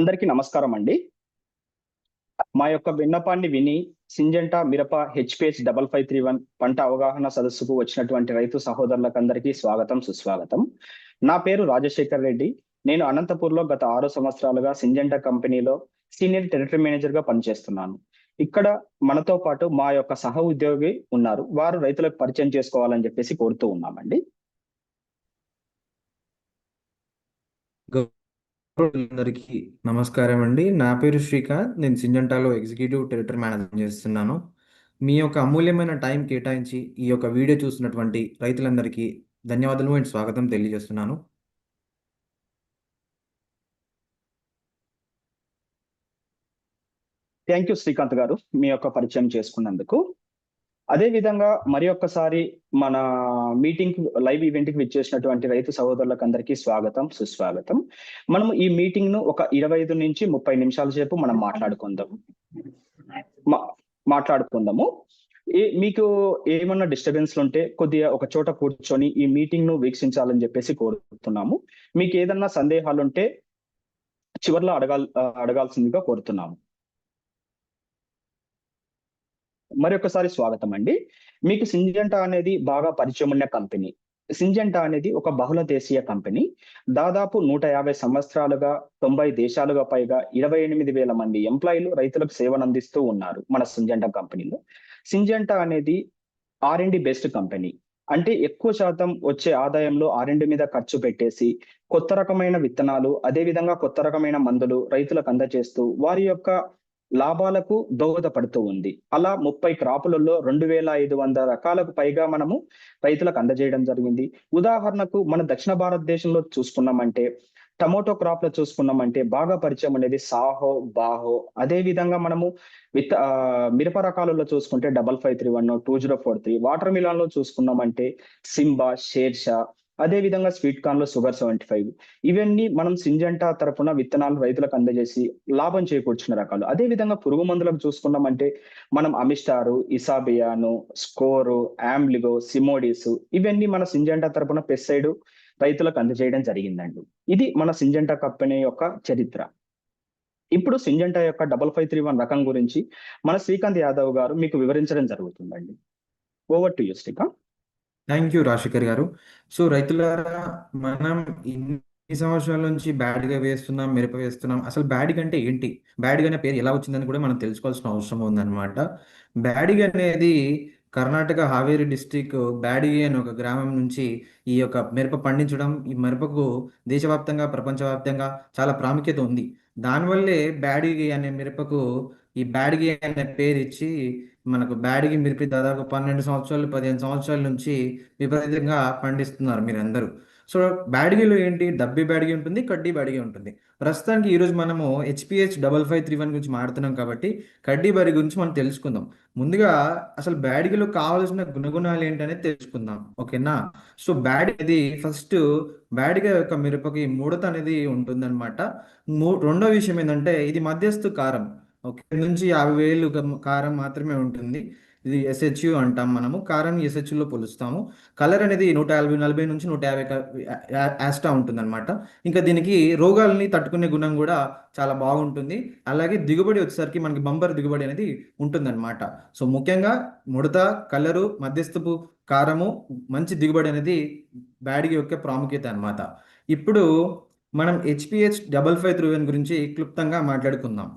అందరికీ నమస్కారం అండి. మా యొక్క విన్నపాన్ని విని సింజంటా మిరప HPH double five three one పంట అవగాహన సదస్సుకు వచ్చినటువంటి రైతు సహోదరులకు అందరికీ స్వాగతం సుస్వాగతం. నా పేరు రాజశేఖర్ రెడ్డి. నేను అనంతపూర్లో గత ఆరు సంవత్సరాలుగా సింజంటా కంపెనీలో సీనియర్ టెరిటరీ మేనేజర్గా పనిచేస్తున్నాను. ఇక్కడ మనతో పాటు మా యొక్క సహ ఉద్యోగి ఉన్నారు. వారు రైతులకు పరిచయం చేసుకోవాలని చెప్పేసి కోరుతూ ఉన్నామండి. అందరికీ నమస్కారం అండి నా పేరు శ్రీకాంత్. నేను సింజంటాలో ఎగ్జిక్యూటివ్ టెరిటరీ మేనేజర్ చేస్తున్నాను. మీ యొక్క అమూల్యమైన టైం కేటాయించి ఈ యొక్క వీడియో చూసినటువంటి రైతులందరికీ ధన్యవాదాలు అండ్ స్వాగతం తెలియజేస్తున్నాను. థ్యాంక్ యూ శ్రీకాంత్ గారు మీ యొక్క పరిచయం చేసుకున్నందుకు. అదే విధంగా మరి ఒక్కసారి మన మీటింగ్ లైవ్ ఈవెంట్కి విచ్చేసినటువంటి రైతు సహోదరులకు అందరికీ స్వాగతం సుస్వాగతం. మనం ఈ మీటింగ్ను ఒక ఇరవై ఐదు నుంచి ముప్పై నిమిషాల సేపు మనం మాట్లాడుకుందాం మా- మాట్లాడుకుందాము. ఏ మీకు ఏమన్నా డిస్టర్బెన్స్ ఉంటే కొద్దిగా ఒక చోట కూర్చొని ఈ మీటింగ్ను వీక్షించాలని చెప్పేసి కోరుతున్నాము. మీకు ఏదన్నా సందేహాలు ఉంటే చివర్లో అడగాల్ అడగాల్సిందిగా కోరుతున్నాము. మరొకసారి స్వాగతం అండి మీకు సింజంటా అనేది బాగా పరిచయం ఉన్న కంపెనీ. సింజంటా అనేది ఒక బహుళ దేశీయ కంపెనీ. దాదాపు నూట యాభై సంవత్సరాలుగా తొంభై దేశాలుగా పైగా ఇరవై ఎనిమిది వేల మంది ఎంప్లాయీలు రైతులకు సేవను అందిస్తూ ఉన్నారు మన సింజంటా కంపెనీలో. సింజంటా అనేది ఆర్ అండ్ బెస్ట్ కంపెనీ. అంటే ఎక్కువ శాతం వచ్చే ఆదాయంలో ఆర్ అండ్ మీద ఖర్చు పెట్టేసి కొత్త రకమైన విత్తనాలు అదేవిధంగా కొత్త రకమైన మందులు రైతులకు అందజేస్తూ వారి యొక్క లాభాలకు దోహదపడుతూ ఉంది. అలా ముప్పై క్రాపులలో రెండు వేల ఐదు వందల రకాలకు పైగా మనము రైతులకు అందజేయడం జరిగింది. ఉదాహరణకు మన దక్షిణ భారతదేశంలో చూసుకున్నామంటే టమోటో క్రాప్లో చూసుకున్నామంటే బాగా పరిచయం అనేది సాహో బాహో అదే విధంగా మనము విత్ మిరప రకాలలో చూసుకుంటే double five three one two zero four three water మిలాన్లో చూసుకున్నామంటే సింబా షేర్షా అదే విధంగా స్వీట్ కార్న్లో షుగర్ సెవెంటీ ఫైవ్. ఇవన్నీ మనం సింజంటా తరపున విత్తనాలు రైతులకు అందజేసి లాభం చేకూర్చిన రకాలు. అదే విధంగా పురుగు మందులకు చూసుకున్నామంటే మనం అమిస్టారు ఇసాబియాను స్కోరు ఆంబ్లిగో సిమోడిస్ ఇవన్నీ మన సింజంటా తరపున పెస్సైడ్ రైతులకు అందజేయడం జరిగిందండి. ఇది మన సింజంటా కంపెనీ యొక్క చరిత్ర. ఇప్పుడు సింజంటా యొక్క డబల్ ఫైవ్ త్రీ వన్ రకం గురించి మన శ్రీకాంత్ యాదవ్ గారు మీకు వివరించడం జరుగుతుందండి. Over to you Srikanth thank you Rajasekhar గారు. సో రైతులారా మనం ఇన్ని సంవత్సరాల నుంచి బ్యాడ్గా వేస్తున్నాం మిరప వేస్తున్నాం. అసలు బ్యాడిగ్ అంటే ఏంటి? బ్యాడిగ్ అనే పేరు ఎలా వచ్చిందని కూడా మనం తెలుసుకోవాల్సిన అవసరం ఉందన్నమాట. బ్యాడిగ్ అనేది కర్ణాటక హావేరి డిస్టిక్ బ్యాడిగి అనే ఒక గ్రామం నుంచి ఈ యొక్క మిరప పండించడం ఈ మిరపకు దేశవ్యాప్తంగా ప్రపంచవ్యాప్తంగా చాలా ప్రాముఖ్యత ఉంది. దానివల్లే బ్యాడిగి అనే మిరపకు ఈ బ్యాడిగి అనే పేరు ఇచ్చి మనకు బ్యాడిగి మిరిపి దాదాపు పన్నెండు సంవత్సరాలు పదిహేను సంవత్సరాల నుంచి విపరీతంగా పండిస్తున్నారు మీరందరూ. సో బ్యాడిగిలో ఏంటి? డబ్బి బ్యాడిగి ఉంటుంది కడ్డీ బ్యాడిగి ఉంటుంది. ప్రస్తుతానికి ఈరోజు మనము HPH double five three one గురించి మాడుతున్నాం కాబట్టి కడ్డీ బ్యాడి గురించి మనం తెలుసుకుందాం. ముందుగా అసలు బ్యాడిగిలో కావాల్సిన గుణగుణాలు ఏంటనేది తెలుసుకుందాం ఓకేనా? సో బ్యాడ్ అనేది ఫస్ట్ బ్యాడిగ యొక్క మిరపకి మూడత అనేది ఉంటుందన్నమాట. మూ రెండో విషయం ఏంటంటే ఇది మధ్యస్థు కారం. ఓకే నుంచి యాభై వేలు కారం మాత్రమే ఉంటుంది. ఇది ఎస్హెచ్యు అంటాం మనము. కారం ఎస్హెచ్యులో పోలుస్తాము. కలర్ అనేది నూట యాభై నలభై నుంచి నూట యాభై యాస్టా ఉంటుంది అనమాట ఇంకా దీనికి రోగాల్ని తట్టుకునే గుణం కూడా చాలా బాగుంటుంది. అలాగే దిగుబడి వచ్చేసరికి మనకి బంబర్ దిగుబడి అనేది ఉంటుందన్నమాట. సో ముఖ్యంగా ముడత కలరు మధ్యస్థపు కారము మంచి దిగుబడి అనేది బ్యాడిగి యొక్క ప్రాముఖ్యత అనమాట ఇప్పుడు మనం HPH double five three one one గురించి క్లుప్తంగా మాట్లాడుకుందాం.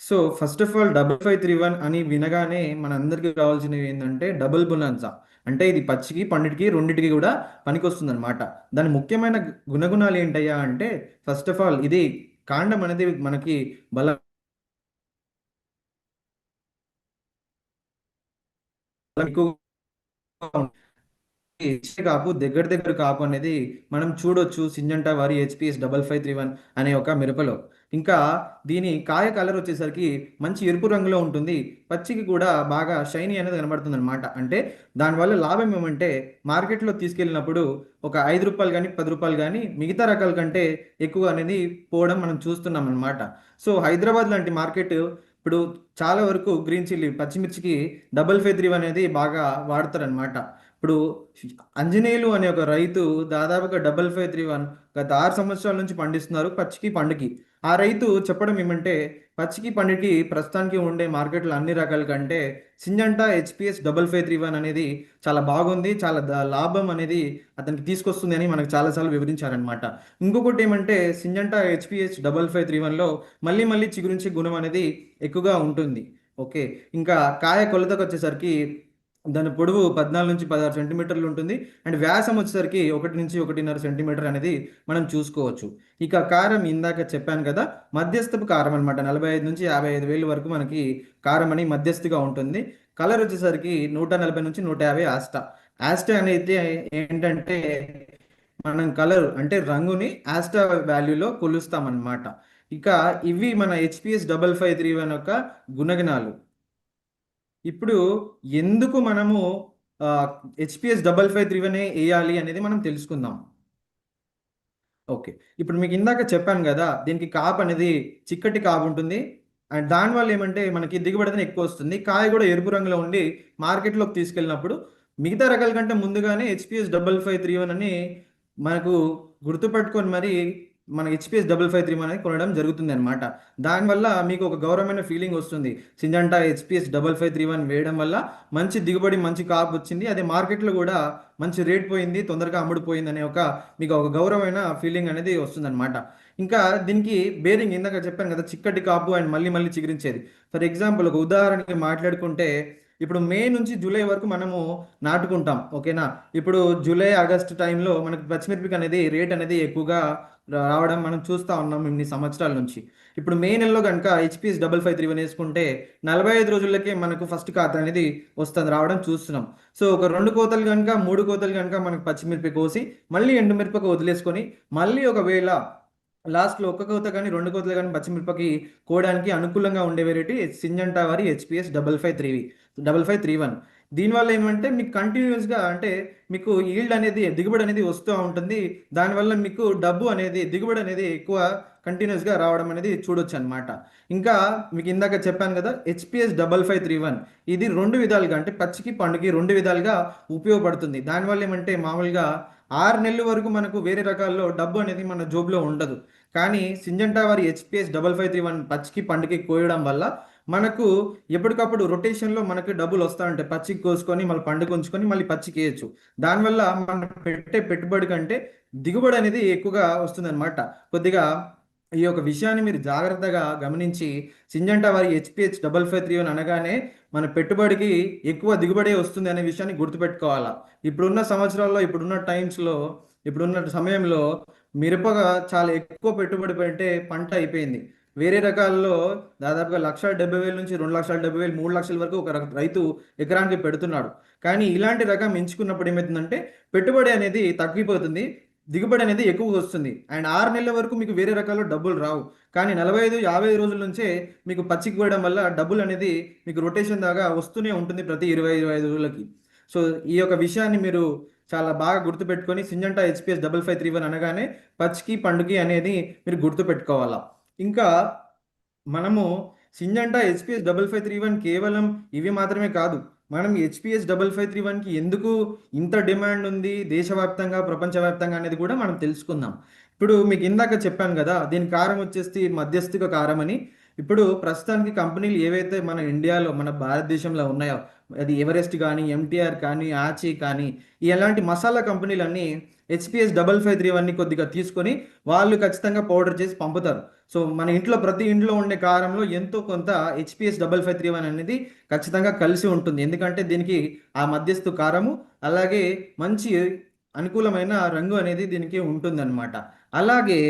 So first of all double five three one అని వినగానే మనందరికీ కావాల్సినవి ఏంటంటే డబుల్ బునాన్సా అంటే ఇది పచ్చికి పండిటికి రెండింటికి కూడా పనికొస్తుంది అనమాట దాని ముఖ్యమైన గుణగుణాలు ఏంటయ్యా అంటే ఫస్ట్ ఆఫ్ ఆల్ ఇది కాండం అనేది మనకి బలం కాపు దగ్గర దగ్గర కాపు అనేది మనం చూడొచ్చు. సింజంటా వారి HPS double five three one అనే ఒక మిరపలో. ఇంకా దీని కాయ కలర్ వచ్చేసరికి మంచి ఎరుపు రంగులో ఉంటుంది. పచ్చికి కూడా బాగా షైనీ అనేది కనబడుతుంది అనమాట అంటే దానివల్ల లాభం ఏమంటే మార్కెట్లో తీసుకెళ్ళినప్పుడు ఒక ఐదు రూపాయలు కానీ పది రూపాయలు కానీ మిగతా రకాల కంటే ఎక్కువ అనేది పోవడం మనం చూస్తున్నాం అనమాట సో హైదరాబాద్ లాంటి మార్కెట్ ఇప్పుడు చాలా వరకు గ్రీన్ చిల్లీ పచ్చిమిర్చికి డబల్ ఫైవ్ త్రీ అనేది బాగా వాడతారనమాట ఇప్పుడు అంజనేయులు అనే ఒక రైతు దాదాపుగా డబల్ ఫైవ్ త్రీ వన్ గత ఆరు సంవత్సరాల నుంచి పండిస్తున్నారు పచ్చికి పండుకి. ఆ రైతు చెప్పడం ఏమంటే పచ్చికి పండుకి ప్రస్తుతానికి ఉండే మార్కెట్లో అన్ని రకాల కంటే Syngenta HPS double five three one అనేది చాలా బాగుంది చాలా లాభం అనేది అతనికి తీసుకొస్తుంది అని మనకు చాలాసార్లు వివరించారనమాట ఇంకొకటి ఏమంటే Syngenta HPS double five three వన్లో మళ్ళీ మళ్ళీ చిగురించే గుణం అనేది ఎక్కువగా ఉంటుంది. ఓకే. ఇంకా కాయ కొలతకు వచ్చేసరికి దాని పొడవు పద్నాలుగు నుంచి పదహారు సెంటీమీటర్లు ఉంటుంది. అండ్ వ్యాసం వచ్చేసరికి ఒకటి నుంచి ఒకటిన్నర సెంటీమీటర్ అనేది మనం చూసుకోవచ్చు. ఇక కారం ఇందాక చెప్పాను కదా మధ్యస్థపు కారం అనమాట నలభై ఐదు నుంచి యాభై ఐదు వేలు వరకు మనకి కారం అని మధ్యస్థిగా ఉంటుంది. కలర్ వచ్చేసరికి నూట నలభై నుంచి నూట యాభై ఆస్టా. ఆస్టా అనేది ఏంటంటే మనం కలర్ అంటే రంగుని ఆస్టా వాల్యూలో కొలుస్తామన్నమాట. ఇక ఇవి మన HPS double five three one యొక్క గుణగణాలు. ఇప్పుడు ఎందుకు మనము HPS double five three one వేయాలి అనేది మనం తెలుసుకుందాం. ఓకే. ఇప్పుడు మీకు ఇందాక చెప్పాను కదా దీనికి కాపు అనేది చిక్కటి కాపు ఉంటుంది. అండ్ దానివల్ల ఏమంటే మనకి దిగుబడి ఎక్కువ వస్తుంది. కాయ కూడా ఎరుపు రంగులో ఉండి మార్కెట్లోకి తీసుకెళ్ళినప్పుడు మిగతా రకాల కంటే ముందుగానే HPS double five three one అని మనకు గుర్తుపట్టుకొని మరి మన హెచ్పిఎస్ డబల్ ఫైవ్ త్రీ అనేది కొనడం జరుగుతుంది అనమాట దానివల్ల మీకు ఒక గౌరవమైన ఫీలింగ్ వస్తుంది. Syngenta HPS double five three one వేయడం వల్ల మంచి దిగుబడి మంచి కాపు వచ్చింది. అదే మార్కెట్లో కూడా మంచి రేట్ పోయింది తొందరగా అమ్ముడుపోయింది అనే ఒక మీకు ఒక గౌరవమైన ఫీలింగ్ అనేది వస్తుంది అనమాట ఇంకా దీనికి బేరింగ్ ఇందాక చెప్పాను కదా చిక్కటి కాపు అండ్ మళ్ళీ మళ్ళీ చిగురించేది. ఫర్ ఎగ్జాంపుల్ ఒక ఉదాహరణకి మాట్లాడుకుంటే ఇప్పుడు మే నుంచి జూలై వరకు మనము నాటుకుంటాం ఓకేనా? ఇప్పుడు జూలై ఆగస్ట్ టైంలో మనకు పచ్చిమిరపకి అనేది రేట్ అనేది ఎక్కువగా రావడం మనం చూస్తూ ఉన్నాం ఇన్ని సంవత్సరాల నుంచి. ఇప్పుడు మే నెలలో కనుక HPS double five three one వేసుకుంటే నలభై ఐదు రోజులకే మనకు ఫస్ట్ ఖాతా అనేది వస్తుంది రావడం చూస్తున్నాం. సో ఒక రెండు కోతలు కనుక మూడు కోతలు కనుక మనకు పచ్చిమిరపకాయ కోసి మళ్ళీ ఎండుమిరపకాయ వదిలేసుకొని మళ్ళీ ఒకవేళ లాస్ట్లో ఒక్క కోత కానీ రెండు కోతలు కానీ పచ్చిమిరపకి కోయడానికి అనుకూలంగా ఉండే వెరైటీ సింజంటా వారి HPS double five three double five three one. దీనివల్ల ఏమంటే మీకు కంటిన్యూస్గా అంటే మీకు ఈల్డ్ అనేది దిగుబడి అనేది వస్తూ ఉంటుంది. దానివల్ల మీకు డబ్బు అనేది దిగుబడి అనేది ఎక్కువ కంటిన్యూస్గా రావడం అనేది చూడొచ్చు అనమాట ఇంకా మీకు ఇందాక చెప్పాను కదా HPS double five three one ఇది రెండు విధాలుగా అంటే పచ్చికి పండుకి రెండు విధాలుగా ఉపయోగపడుతుంది. దానివల్ల ఏమంటే మామూలుగా ఆరు నెలల వరకు మనకు వేరే రకాల్లో డబ్బు అనేది మన జోబులో ఉండదు. కానీ సింజంటా వారి HPS double five three one పచ్చికి పండుకి కోయడం వల్ల మనకు ఎప్పటికప్పుడు రొటేషన్లో మనకు డబ్బులు వస్తూ ఉంటాయి పచ్చికి కోసుకొని మళ్ళీ పండుగ ఉంచుకొని మళ్ళీ పచ్చికి వేయచ్చు దానివల్ల మనం పెట్టే పెట్టుబడి కంటే దిగుబడి అనేది ఎక్కువగా వస్తుందన్నమాట. కొద్దిగా ఈ యొక్క విషయాన్ని మీరు జాగ్రత్తగా గమనించి సింజంటా వారి HPH double five three one అనగానే మన పెట్టుబడికి ఎక్కువ దిగుబడే వస్తుంది అనే విషయాన్ని గుర్తుపెట్టుకోవాలా. ఇప్పుడున్న సంవత్సరాల్లో ఇప్పుడున్న టైమ్స్లో ఇప్పుడున్న సమయంలో మిరపగా చాలా ఎక్కువ పెట్టుబడి పెట్టే పంట అయిపోయింది. వేరే రకాల్లో దాదాపుగా లక్ష డెబ్బై వేల నుంచి రెండు లక్షల డెబ్బై వేలు మూడు లక్షల వరకు ఒక రైతు ఎకరానికి పెడుతున్నాడు. కానీ ఇలాంటి రకం ఎంచుకున్నప్పుడు ఏమవుతుందంటే పెట్టుబడి అనేది తగ్గిపోతుంది దిగుబడి అనేది ఎక్కువ వస్తుంది. అండ్ ఆరు నెలల వరకు మీకు వేరే రకాల డబ్బులు రావు. కానీ నలభై ఐదు యాభై రోజుల నుంచే మీకు పచ్చికి పోయడం వల్ల డబ్బులు అనేది మీకు రొటేషన్ దాకా వస్తూనే ఉంటుంది ప్రతి ఇరవై ఇరవై ఐదు రోజులకి. సో ఈ యొక్క విషయాన్ని మీరు చాలా బాగా గుర్తుపెట్టుకొని Syngenta HPS double five three one అనగానే పచ్చికి పండుగ అనేది మీరు గుర్తుపెట్టుకోవాలా. ఇంకా మనము Syngenta HPS double five three one కేవలం ఇవి మాత్రమే కాదు మనం హెచ్పిఎస్ డబల్ ఫైవ్ త్రీ వన్కి ఎందుకు ఇంత డిమాండ్ ఉంది దేశవ్యాప్తంగా ప్రపంచవ్యాప్తంగా అనేది కూడా మనం తెలుసుకుందాం. ఇప్పుడు మీకు ఇందాక చెప్పాను కదా దీని కారం వచ్చేసి మధ్యస్థిక కారం అని. ఇప్పుడు ప్రస్తుతానికి కంపెనీలు ఏవైతే మన ఇండియాలో మన భారతదేశంలో ఉన్నాయో అది ఎవరెస్ట్ కానీ ఎంటీఆర్ కానీ ఆచి కానీ ఈ ఎలాంటి మసాలా కంపెనీలన్నీ హెచ్పిఎస్ డబల్ ఫైవ్ త్రీ వన్ని కొద్దిగా తీసుకొని వాళ్ళు ఖచ్చితంగా పౌడర్ చేసి పంపుతారు. సో మన ఇంట్లో ప్రతి ఇంట్లో ఉండే కారంలో ఎంతో కొంత HPS double five three one అనేది ఖచ్చితంగా కలిసి ఉంటుంది. ఎందుకంటే దీనికి ఆ మధ్యస్థు కారము అలాగే మంచి అనుకూలమైన రంగు అనేది దీనికి ఉంటుందన్నమాట. అలాగే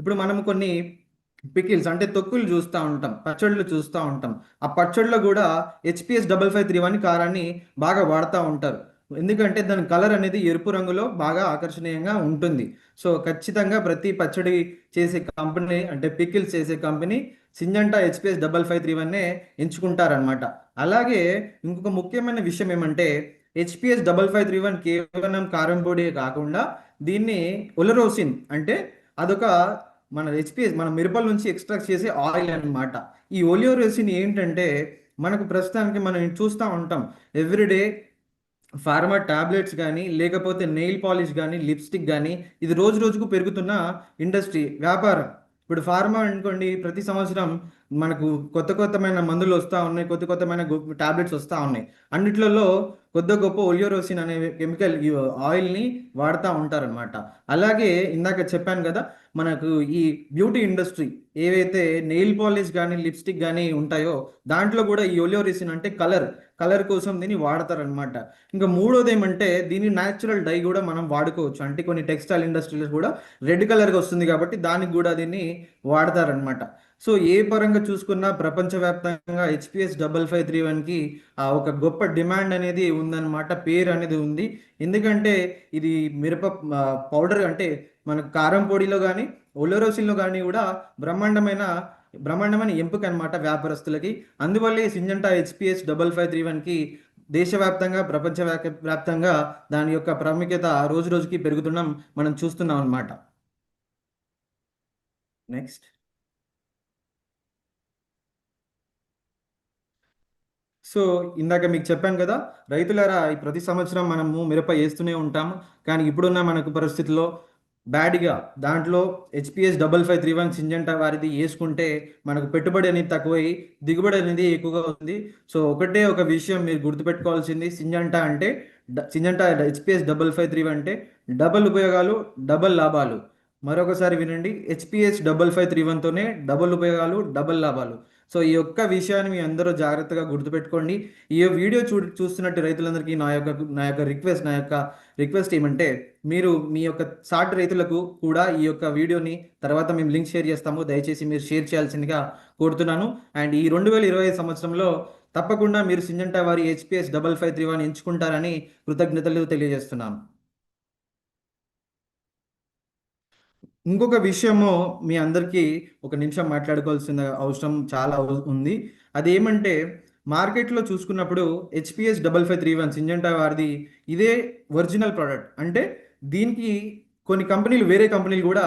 ఇప్పుడు మనం కొన్ని పికిల్స్ అంటే తొక్కులు చూస్తూ ఉంటాం పచ్చళ్ళు చూస్తూ ఉంటాం. ఆ పచ్చళ్ళలో కూడా HPS double five three one కారాన్ని బాగా వాడుతూ ఉంటారు. ఎందుకంటే దాని కలర్ అనేది ఎరుపు రంగులో బాగా ఆకర్షణీయంగా ఉంటుంది. సో ఖచ్చితంగా ప్రతి పచ్చడి చేసే కంపెనీ అంటే పికిల్స్ చేసే company Syngenta HPS double five three వన్నే ఎంచుకుంటారనమాట అలాగే ఇంకొక ముఖ్యమైన విషయం ఏమంటే HPS double five three one కేవలం కారం పొడి కాకుండా దీన్ని ఒలరోసిన్ అంటే అదొక మన హెచ్పిఎస్ మన మిరపల నుంచి ఎక్స్ట్రాక్ట్ చేసే ఆయిల్ అనమాట ఈ ఒలియోరోసిన్ ఏంటంటే మనకు ప్రస్తుతానికి మనం చూస్తూ ఉంటాం ఎవ్రీడే ఫార్మా టాబ్లెట్స్ కానీ లేకపోతే నెయిల్ పాలిష్ కానీ లిప్స్టిక్ కానీ ఇది రోజు రోజుకు పెరుగుతున్న ఇండస్ట్రీ వ్యాపారం. ఇప్పుడు ఫార్మా అనుకోండి ప్రతి సంవత్సరం మనకు కొత్త కొత్తమైన మందులు వస్తూ ఉన్నాయి కొత్త కొత్తమైన టాబ్లెట్స్ వస్తూ ఉన్నాయి. అన్నిట్లలో కొద్ది గొప్ప ఒలియోరోసిన్ అనే కెమికల్ ఆయిల్ని వాడుతూ ఉంటారనమాట అలాగే ఇందాక చెప్పాను కదా మనకు ఈ బ్యూటీ ఇండస్ట్రీ ఏవైతే నెయిల్ పాలిష్ కానీ లిప్స్టిక్ కానీ ఉంటాయో దాంట్లో కూడా ఈ ఒలియోరిసిన్ అంటే కలర్. కలర్ కోసం దీన్ని వాడతారనమాట ఇంకా మూడోది ఏమంటే దీని న్యాచురల్ డై కూడా మనం వాడుకోవచ్చు. అంటే కొన్ని టెక్స్టైల్ ఇండస్ట్రీలో కూడా రెడ్ కలర్గా వస్తుంది కాబట్టి దానికి కూడా దీన్ని వాడతారనమాట సో ఏ పరంగా చూసుకున్నా ప్రపంచవ్యాప్తంగా హెచ్పిఎస్ డబల్ ఫైవ్ త్రీ వన్కి ఒక గొప్ప డిమాండ్ అనేది ఉందన్నమాట. పేరు అనేది ఉంది. ఎందుకంటే ఇది మిరప పౌడర్ అంటే మన కారం పొడిలో కానీ ఒలరోసిన్లో కానీ కూడా బ్రహ్మాండమైన బ్రహ్మాండమైన ఎంపిక అనమాట వ్యాపారస్తులకి. అందువల్లే Syngenta HPS double five three వన్కి దేశవ్యాప్తంగా ప్రపంచ వ్యాప్తంగా దాని యొక్క ప్రాముఖ్యత రోజు రోజుకి పెరుగుతున్నాం మనం చూస్తున్నాం అనమాట నెక్స్ట్ సో ఇందాక మీకు చెప్పాను కదా రైతులారా ఈ ప్రతి సంవత్సరం మనము మిరప వేస్తూనే ఉంటాము. కానీ ఇప్పుడున్న మనకు పరిస్థితుల్లో బ్యాడ్గా దాంట్లో HPS double five three one Syngenta వారిది వేసుకుంటే మనకు పెట్టుబడి అనేది తక్కువై దిగుబడి అనేది ఎక్కువగా ఉంది. సో ఒకటే ఒక విషయం మీరు గుర్తుపెట్టుకోవాల్సింది. సింజంటా అంటే Syngenta HPS double five three one అంటే డబల్ ఉపయోగాలు డబల్ లాభాలు. మరొకసారి వినండి. హెచ్పిఎస్ డబల్ ఫైవ్ త్రీ వన్తోనే డబల్ ఉపయోగాలు డబల్ లాభాలు. సో ఈ యొక్క విషయాన్ని మీ అందరూ జాగ్రత్తగా గుర్తుపెట్టుకోండి. ఈ వీడియో చూ చూస్తున్నట్టు రైతులందరికీ నా యొక్క నా యొక్క రిక్వెస్ట్ నా యొక్క రిక్వెస్ట్ ఏమంటే మీరు మీ యొక్క సాటి రైతులకు కూడా ఈ యొక్క వీడియోని తర్వాత మేము లింక్ షేర్ చేస్తాము. దయచేసి మీరు షేర్ చేయాల్సిందిగా కోరుతున్నాను. అండ్ ఈ రెండు వేల ఇరవై సంవత్సరంలో తప్పకుండా మీరు సింజంటా వారి HPS double five three one ఎంచుకుంటారని కృతజ్ఞతలు తెలియజేస్తున్నాను. ఇంకొక విషయము మీ అందరికీ ఒక నిమిషం మాట్లాడుకోవాల్సిన అవసరం చాలా ఉంది. అదేమంటే మార్కెట్లో చూసుకున్నప్పుడు HPS double five three one Syngenta వారిది ఇదే ఒరిజినల్ ప్రోడక్ట్. అంటే దీనికి కొన్ని కంపెనీలు వేరే కంపెనీలు కూడా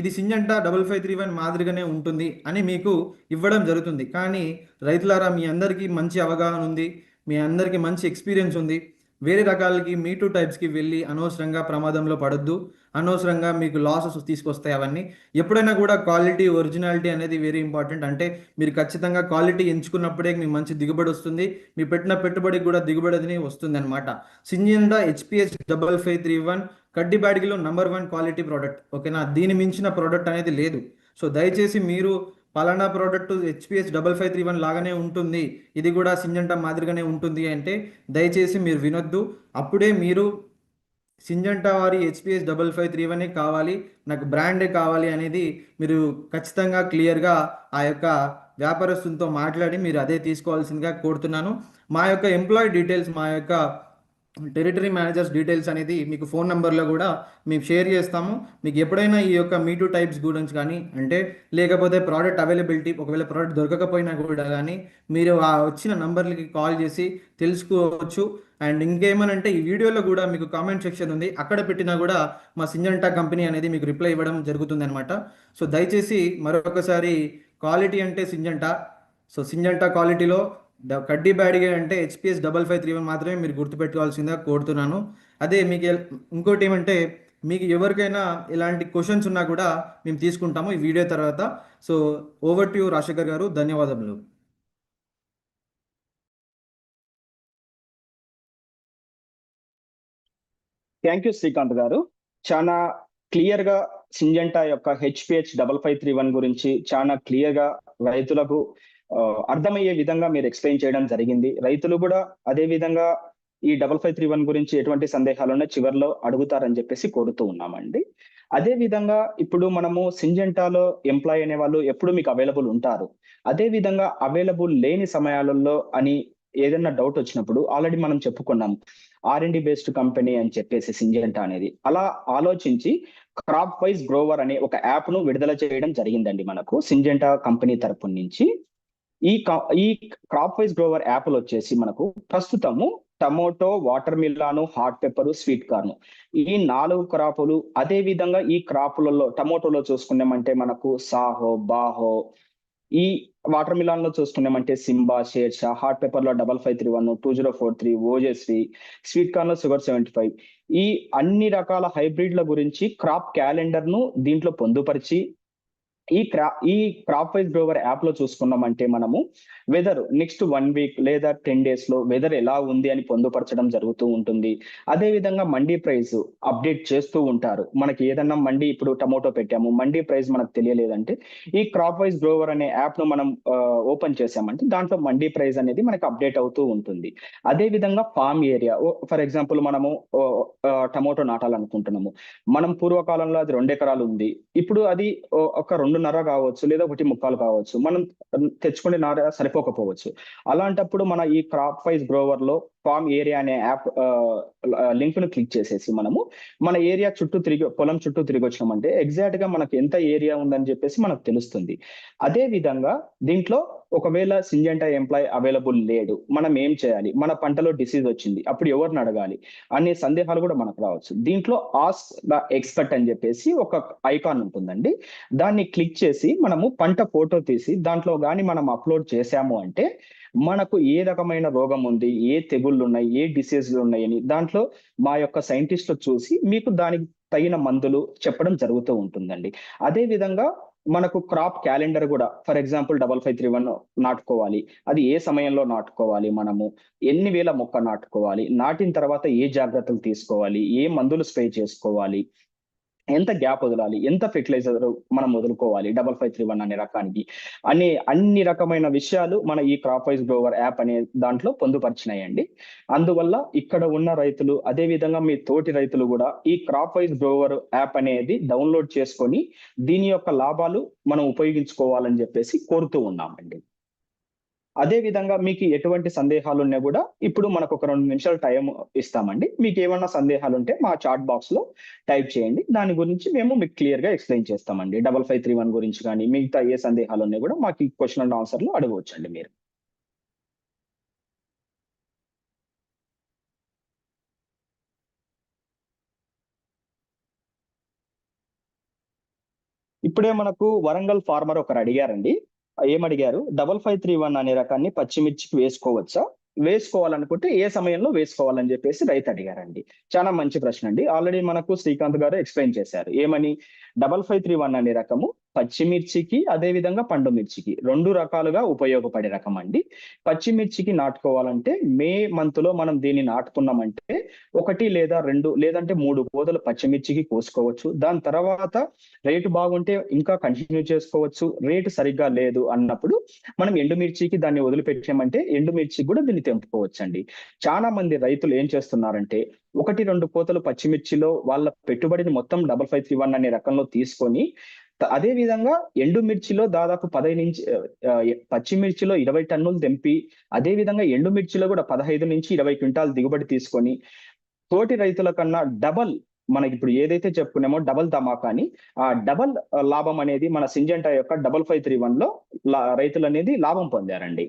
ఇది Syngenta double five three one మాదిరిగానే ఉంటుంది అని మీకు ఇవ్వడం జరుగుతుంది. కానీ రైతులారా మీ అందరికీ మంచి అవగాహన ఉంది. మీ అందరికీ మంచి ఎక్స్పీరియన్స్ ఉంది. వేరే రకాలకి మీ టూ టైప్స్కి వెళ్ళి అనవసరంగా ప్రమాదంలో పడొద్దు. అనవసరంగా మీకు లాసెస్ తీసుకొస్తాయి అవన్నీ. ఎప్పుడైనా కూడా క్వాలిటీ ఒరిజినాలిటీ అనేది వెరీ ఇంపార్టెంట్ అంటే మీరు ఖచ్చితంగా క్వాలిటీ ఎంచుకున్నప్పుడే మీ మంచి దిగుబడి వస్తుంది. మీ పెట్టిన పెట్టుబడికి కూడా దిగుబడి అనేది వస్తుంది అనమాట Syngenta HPS double five three one కడ్డి బ్యాడ్గిలో నంబర్ వన్ క్వాలిటీ ప్రోడక్ట్ ఓకేనా? దీని మించిన ప్రోడక్ట్ అనేది లేదు. సో దయచేసి మీరు పలానా product HPS double five three one లాగానే ఉంటుంది. ఇది కూడా సింజంటా మాదిరిగానే ఉంటుంది అంటే దయచేసి మీరు వినొద్దు. అప్పుడే మీరు సింజంటా వారి హెచ్పిఎస్ డబల్ ఫైవ్ త్రీ వనే కావాలి నాకు బ్రాండే కావాలి అనేది మీరు ఖచ్చితంగా క్లియర్గా ఆ యొక్క వ్యాపారస్తులతో మాట్లాడి మీరు అదే తీసుకోవాల్సిందిగా కోరుతున్నాను. మా యొక్క ఎంప్లాయీ డీటెయిల్స్ మా యొక్క టెరిటరీ మేనేజర్స్ డీటెయిల్స్ అనేది మీకు ఫోన్ నెంబర్లో కూడా మేము షేర్ చేస్తాము. మీకు ఎప్పుడైనా ఈ యొక్క మీ టైప్స్ గురించి కానీ అంటే లేకపోతే ప్రోడక్ట్ అవైలబిలిటీ ఒకవేళ ప్రోడక్ట్ దొరకకపోయినా కూడా కానీ మీరు ఆ వచ్చిన నంబర్లకి కాల్ చేసి తెలుసుకోవచ్చు. అండ్ ఇంకేమనంటే ఈ వీడియోలో కూడా మీకు కామెంట్ సెక్షన్ ఉంది. అక్కడ పెట్టినా కూడా మా సింజంటా కంపెనీ అనేది మీకు రిప్లై ఇవ్వడం జరుగుతుంది అనమాట సో దయచేసి మరొకసారి క్వాలిటీ అంటే సింజంటా సో సింజంటా క్వాలిటీలో కడ్డీ బ్యాడ్గా అంటే HPS double five three one మాత్రమే మీరు గుర్తుపెట్టుకోవాల్సిందిగా కోరుతున్నాను. అదే మీకు ఇంకోటి ఏమంటే మీకు ఎవరికైనా ఇలాంటి క్వశ్చన్స్ ఉన్నా కూడా మేము తీసుకుంటాము ఈ వీడియో తర్వాత. సో ఓవర్ టు రాజశేఖర్ గారు. ధన్యవాదములు. థ్యాంక్ యూ శ్రీకాంత్ గారు. చాలా క్లియర్గా సింజంటా యొక్క HPH double five three one గురించి చాలా క్లియర్గా రైతులకు అర్థమయ్యే విధంగా మీరు ఎక్స్ప్లెయిన్ చేయడం జరిగింది. రైతులు కూడా అదే విధంగా ఈ డబల్ ఫైవ్ త్రీ వన్ గురించి ఎటువంటి సందేహాలున్నా చివరిలో అడుగుతారని చెప్పేసి కోరుతూ ఉన్నామండి. అదే విధంగా ఇప్పుడు మనము సింజెంటాలో ఎంప్లాయ్ అనే వాళ్ళు ఎప్పుడు మీకు అవైలబుల్ ఉంటారు. అదే విధంగా అవైలబుల్ లేని సమయాలలో అని ఏదైనా డౌట్ వచ్చినప్పుడు ఆల్రెడీ మనం చెప్పుకున్నాం. ఆర్ అండ్ బేస్డ్ కంపెనీ అని చెప్పేసి సింజెంటా అనేది. అలా ఆలోచించి క్రాప్ వైజ్ గ్రోవర్ అనే ఒక యాప్ను విడుదల చేయడం జరిగిందండి మనకు సింజెంటా కంపెనీ తరపు నుంచి. ఈ ఈ క్రాప్ వైజ్ గ్రోవర్ యాప్లు వచ్చేసి మనకు ప్రస్తుతము tomato watermelon hot pepper sweet corn ఈ నాలుగు క్రాపులు అదే విధంగా ఈ క్రాపులలో టమోటోలో చూసుకున్నామంటే మనకు సాహో బాహో ఈ వాటర్ మిలాన్లో చూసుకున్నామంటే సింబా షేర్షా హాట్ పేపర్లో double five three one two zero four three Ojasvi sweet కార్న్లో sugar seventy five ఈ అన్ని రకాల హైబ్రిడ్ల గురించి క్రాప్ క్యాలెండర్ను దీంట్లో పొందుపరిచి ఈ క్రా ఈ క్రాప్ వైజ్ గ్రోవర్ యాప్లో చూసుకున్నామంటే మనము వెదర్ నెక్స్ట్ వన్ వీక్ లేదా టెన్ డేస్లో వెదర్ ఎలా ఉంది అని పొందుపరచడం జరుగుతూ ఉంటుంది. అదే విధంగా మండీ ప్రైస్ అప్డేట్ చేస్తూ ఉంటారు. మనకి ఏదన్నా మండీ ఇప్పుడు టమోటో పెట్టాము మండీ ప్రైస్ మనకు తెలియలేదంటే ఈ క్రాప్ వైజ్ గ్రోవర్ అనే యాప్ను మనం ఓపెన్ చేసామంటే దాంట్లో మండీ ప్రైస్ అనేది మనకి అప్డేట్ అవుతూ ఉంటుంది. అదే విధంగా ఫామ్ ఏరియా ఫర్ ఎగ్జాంపుల్ మనము టమోటో నాటాలనుకుంటున్నాము. మనం పూర్వకాలంలో అది రెండు ఎకరాలు ఉంది. ఇప్పుడు అది ఒక రెండు రెండున్నర కావచ్చు లేదా ఒకటి ముక్కాలు కావచ్చు. మనం తెచ్చుకునే నార సరిపోకపోవచ్చు. అలాంటప్పుడు మన ఈ క్రాప్ వైజ్ గ్రోవర్లో ఫామ్ ఏరియా అనే యాప్ లింక్ను క్లిక్ చేసేసి మనము మన ఏరియా చుట్టూ తిరిగి పొలం చుట్టూ తిరిగి వచ్చినామంటే ఎగ్జాక్ట్గా మనకు ఎంత ఏరియా ఉందని చెప్పేసి మనకు తెలుస్తుంది. అదే విధంగా దీంట్లో ఒకవేళ సింజెంటా ఎంప్లాయ్ అవైలబుల్ లేడు మనం ఏం చేయాలి? మన పంటలో డిసీజ్ వచ్చింది అప్పుడు ఎవరిని అడగాలి? అనే సందేహాలు కూడా మనకు రావచ్చు. దీంట్లో ఆస్ ద ఎక్స్పర్ట్ అని చెప్పేసి ఒక ఐకాన్ ఉంటుందండి. దాన్ని క్లిక్ చేసి మనము పంట ఫోటో తీసి దాంట్లో కానీ మనం అప్లోడ్ చేశాము అంటే మనకు ఏ రకమైన రోగం ఉంది ఏ తెగుళ్ళు ఉన్నాయి ఏ డిసీజ్లు ఉన్నాయని దాంట్లో మా యొక్క సైంటిస్టులు చూసి మీకు దానికి తగిన మందులు చెప్పడం జరుగుతూ ఉంటుందండి. అదే విధంగా మనకు క్రాప్ క్యాలెండర్ కూడా for example double five three one నాటుకోవాలి. అది ఏ సమయంలో నాటుకోవాలి మనము? ఎన్ని వేల మొక్క నాటుకోవాలి? నాటిన తర్వాత ఏ జాగ్రత్తలు తీసుకోవాలి? ఏ మందులు స్ప్రే చేసుకోవాలి? ఎంత గ్యాప్ వదలాలి? ఎంత ఫెర్టిలైజర్ మనం వదులుకోవాలి? డబల్ ఫైవ్ త్రీ వన్ అనే రకానికి. అనే అన్ని రకమైన విషయాలు మన ఈ క్రాప్ వైజ్ గ్రోవర్ యాప్ అనే దాంట్లో పొందుపరిచినాయండి. అందువల్ల ఇక్కడ ఉన్న రైతులు అదే విధంగా మీ తోటి రైతులు కూడా ఈ క్రాప్ వైజ్ గ్రోవర్ యాప్ అనేది డౌన్లోడ్ చేసుకొని దీని యొక్క లాభాలు మనం ఉపయోగించుకోవాలని చెప్పేసి కోరుతూ ఉన్నామండి. అదే విధంగా మీకు ఎటువంటి సందేహాలు ఉన్నా కూడా ఇప్పుడు మనకు ఒక రెండు నిమిషాలు టైం ఇస్తామండి. మీకు ఏమన్నా సందేహాలు ఉంటే మా చాట్ బాక్స్లో టైప్ చేయండి. దాని గురించి మేము మీకు క్లియర్గా ఎక్స్ప్లెయిన్ చేస్తామండి. డబల్ ఫైవ్ త్రీ వన్ గురించి కానీ మిగతా ఏ సందేహాలు ఉన్నాయి కూడా మాకు క్వశ్చన్ అండ్ ఆన్సర్లు అడగవచ్చండి మీరు. ఇప్పుడే మనకు వరంగల్ ఫార్మర్ ఒకరు అడిగారండి. ఏమడిగారు? డబల్ ఫైవ్ త్రీ వన్ అనే రకాన్ని పచ్చిమిర్చికి వేసుకోవచ్చా? వేసుకోవాలనుకుంటే ఏ సమయంలో వేసుకోవాలని చెప్పేసి రైతు అడిగారండి. చాలా మంచి ప్రశ్న అండి. ఆల్రెడీ మనకు శ్రీకాంత్ గారు ఎక్స్ప్లెయిన్ చేశారు. ఏమని? డబల్ ఫైవ్ త్రీ వన్ అనే రకము పచ్చిమిర్చికి అదే విధంగా పండు మిర్చికి రెండు రకాలుగా ఉపయోగపడే రకం అండి. పచ్చిమిర్చికి నాటుకోవాలంటే మే మంత్లో మనం దీన్ని నాటుకున్నామంటే ఒకటి లేదా రెండు లేదంటే మూడు కోదలు పచ్చిమిర్చికి కోసుకోవచ్చు. దాని తర్వాత రేటు బాగుంటే ఇంకా కంటిన్యూ చేసుకోవచ్చు. రేటు సరిగ్గా లేదు అన్నప్పుడు మనం ఎండుమిర్చికి దాన్ని వదిలిపెట్టామంటే ఎండుమిర్చికి కూడా దీన్ని తెంపుకోవచ్చండి. చాలా మంది రైతులు ఏం చేస్తున్నారంటే ఒకటి రెండు కోతలు పచ్చిమిర్చిలో వాళ్ళ పెట్టుబడిని మొత్తం డబల్ ఫైవ్ త్రీ వన్ అనే రకంలో తీసుకొని అదే విధంగా ఎండుమిర్చిలో దాదాపు పదహైదు నుంచి పచ్చిమిర్చిలో ఇరవై టన్నులు తెంపి అదే విధంగా ఎండుమిర్చిలో కూడా పదహైదు నుంచి ఇరవై క్వింటాల్ దిగుబడి తీసుకొని తోటి రైతుల కన్నా డబల్ మనకి ఇప్పుడు ఏదైతే చెప్పుకున్నామో డబల్ ధమాకాని ఆ డబల్ లాభం అనేది మన సింజెంటా యొక్క డబల్ ఫైవ్ త్రీ వన్లో రైతులు అనేది లాభం పొందారండి.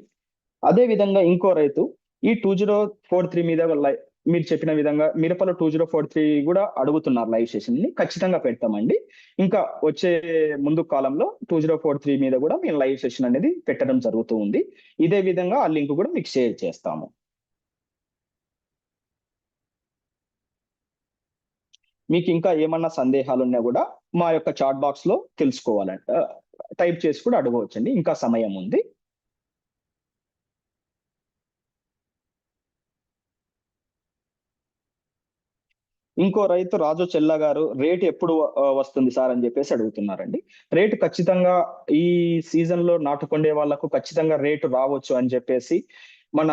అదే విధంగా ఇంకో రైతు ఈ టూ జీరో ఫోర్ త్రీ మీద మీరు చెప్పిన విధంగా మిరపలో టూ జీరో ఫోర్ త్రీ కూడా అడుగుతున్నారు లైవ్ సెషన్ని. ఖచ్చితంగా పెడతామండి. ఇంకా వచ్చే ముందు కాలంలో టూ జీరో ఫోర్ త్రీ మీద కూడా మేము లైవ్ సెషన్ అనేది పెట్టడం జరుగుతూ ఉంది. ఇదే విధంగా ఆ లింక్ కూడా మీకు షేర్ చేస్తాము. మీకు ఇంకా ఏమన్నా సందేహాలు ఉన్నా కూడా మా యొక్క చాట్ బాక్స్లో తెలుసుకోవాలంట టైప్ చేసి కూడా అడగవచ్చండి. ఇంకా సమయం ఉంది. ఇంకో రైతు రాజు చెల్ల గారు రేటు ఎప్పుడు వస్తుంది సార్ అని చెప్పేసి అడుగుతున్నారండి. రేటు ఖచ్చితంగా ఈ సీజన్లో నాటుకుండే వాళ్ళకు ఖచ్చితంగా రేటు రావచ్చు అని చెప్పేసి మన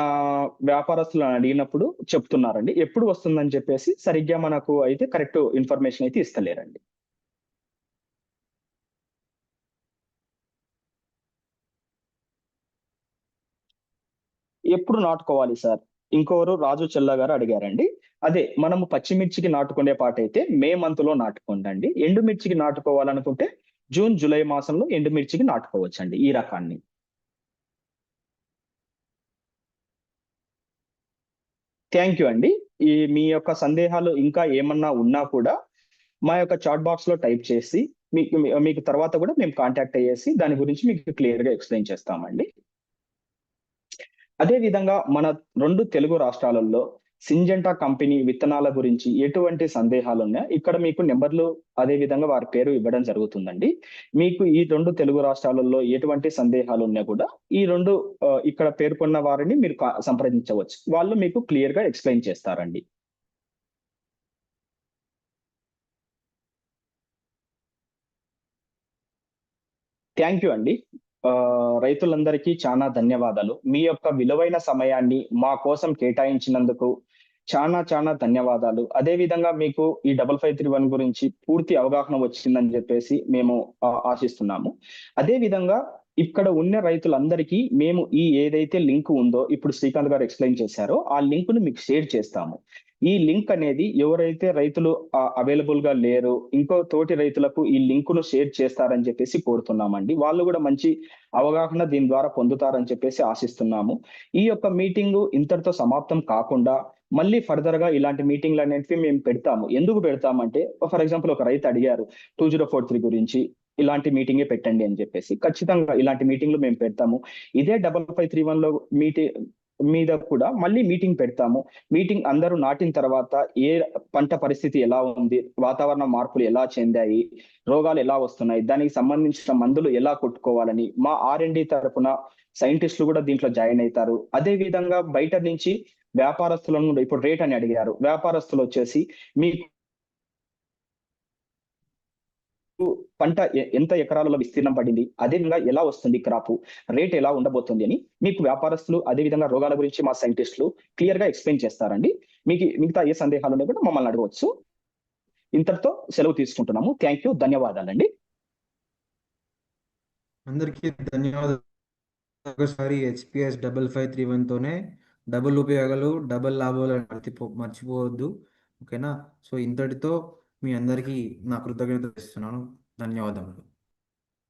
వ్యాపారస్తులను అడిగినప్పుడు చెప్తున్నారండి. ఎప్పుడు వస్తుందని చెప్పేసి సరిగ్గా మనకు అయితే కరెక్ట్ ఇన్ఫర్మేషన్ అయితే ఇస్తలేరండి. ఎప్పుడు నాటుకోవాలి సార్? ఇంకోరు రాజు చెల్ల గారు అడిగారండి. అదే మనము పచ్చిమిర్చికి నాటుకునే పాట అయితే మే మంత్లో నాటుకోండి ఎండుమిర్చికి నాటుకోవాలనుకుంటే జూన్ జూలై మాసంలో ఎండుమిర్చికి నాటుకోవచ్చండి ఈ రకాన్ని. థ్యాంక్ యూ అండి. ఈ మీ యొక్క సందేహాలు ఇంకా ఏమన్నా ఉన్నా కూడా మా యొక్క చాట్ బాక్స్లో టైప్ చేసి మీకు మీకు తర్వాత కూడా మేము కాంటాక్ట్ అయ్యేసి దాని గురించి మీకు క్లియర్గా ఎక్స్ప్లెయిన్ చేస్తామండి. అదేవిధంగా మన రెండు తెలుగు రాష్ట్రాలలో సింజెంటా కంపెనీ విత్తనాల గురించి ఎటువంటి సందేహాలు ఉన్నా ఇక్కడ మీకు నెంబర్లు అదే విధంగా వారి పేరు ఇవ్వడం జరుగుతుందండి. మీకు ఈ రెండు తెలుగు రాష్ట్రాలలో ఎటువంటి సందేహాలు ఉన్నా కూడా ఈ రెండు ఇక్కడ పేర్కొన్న వారిని మీరు కా- సంప్రదించవచ్చు. వాళ్ళు మీకు క్లియర్గా ఎక్స్ప్లెయిన్ చేస్తారండి. థ్యాంక్ యూ అండి. రైతులందరికీ చాలా ధన్యవాదాలు. మీ యొక్క విలువైన సమయాన్ని మా కోసం కేటాయించినందుకు చాలా చాలా ధన్యవాదాలు. అదే విధంగా మీకు ఈ డబల్ ఫైవ్ త్రీ వన్ గురించి పూర్తి అవగాహన వచ్చిందని చెప్పేసి మేము ఆ, ఆశిస్తున్నాము. అదే విధంగా ఇక్కడ ఉన్న రైతులందరికీ మేము ఈ ఏదైతే లింక్ ఉందో ఇప్పుడు శ్రీకాంత్ గారు ఎక్స్ప్లెయిన్ చేశారో ఆ లింక్ను మీకు షేర్ చేస్తాము. ఈ లింక్ అనేది ఎవరైతే రైతులు అవైలబుల్గా లేరు ఇంకో తోటి రైతులకు ఈ లింక్ను షేర్ చేస్తారని చెప్పేసి కోరుతున్నామండి. వాళ్ళు కూడా మంచి అవగాహన దీని ద్వారా పొందుతారని చెప్పేసి ఆశిస్తున్నాము. ఈ యొక్క మీటింగ్ ఇంతటితో సమాప్తం కాకుండా మళ్ళీ ఫర్దర్గా ఇలాంటి మీటింగ్లు అనేటివి మేము పెడతాము. ఎందుకు పెడతామంటే ఫర్ ఎగ్జాంపుల్ ఒక రైతు అడిగారు టూ జీరో ఫోర్ త్రీ గురించి ఇలాంటి మీటింగే పెట్టండి అని చెప్పేసి. ఖచ్చితంగా ఇలాంటి మీటింగ్లు మేము పెడతాము. ఇదే డబల్ ఫైవ్ త్రీ వన్లో మీటింగ్ మీద కూడా మళ్ళీ మీటింగ్ పెడతాము. మీటింగ్ అందరూ నాటిన తర్వాత ఏ పంట పరిస్థితి ఎలా ఉంది వాతావరణ మార్పులు ఎలా చెందాయి రోగాలు ఎలా వస్తున్నాయి దానికి సంబంధించిన మందులు ఎలా కొట్టుకోవాలని మా ఆర్ డి తరపున సైంటిస్టులు కూడా దీంట్లో జాయిన్ అవుతారు. అదే విధంగా బయట నుంచి వ్యాపారస్తులను ఇప్పుడు రేట్ అని అడిగారు. వ్యాపారస్తులు వచ్చేసి మీకు పంట ఎంత ఎకరాలలో విస్తీర్ణం పడింది అదే విధంగా ఎలా వస్తుంది క్రాప్ రేట్ ఎలా ఉండబోతుంది అని మీకు వ్యాపారస్తులు అదే విధంగా రోగాల గురించి మా సైంటిస్టులు క్లియర్గా ఎక్స్ప్లెయిన్ చేస్తారండి. మీకు మిగతా ఏ సందేహాలు ఉన్నా కూడా మమ్మల్ని అడగవచ్చు. ఇంతటితో సెలవు తీసుకుంటున్నాము. Thank you. ధన్యవాదాలండి. అందరికీ ధన్యవాదాలు. ఒకసారి హెచ్పిఎస్ డబల్ ఫైవ్ త్రీ వన్తోనే డబుల్ ఉపయోగాలు డబుల్ లాభాలు మర్చిపో మర్చిపోవద్దు. ఓకేనా? సో ఇంతటితో మీ అందరికీ నా కృతజ్ఞత ఇస్తున్నాను ధన్యవాదములు.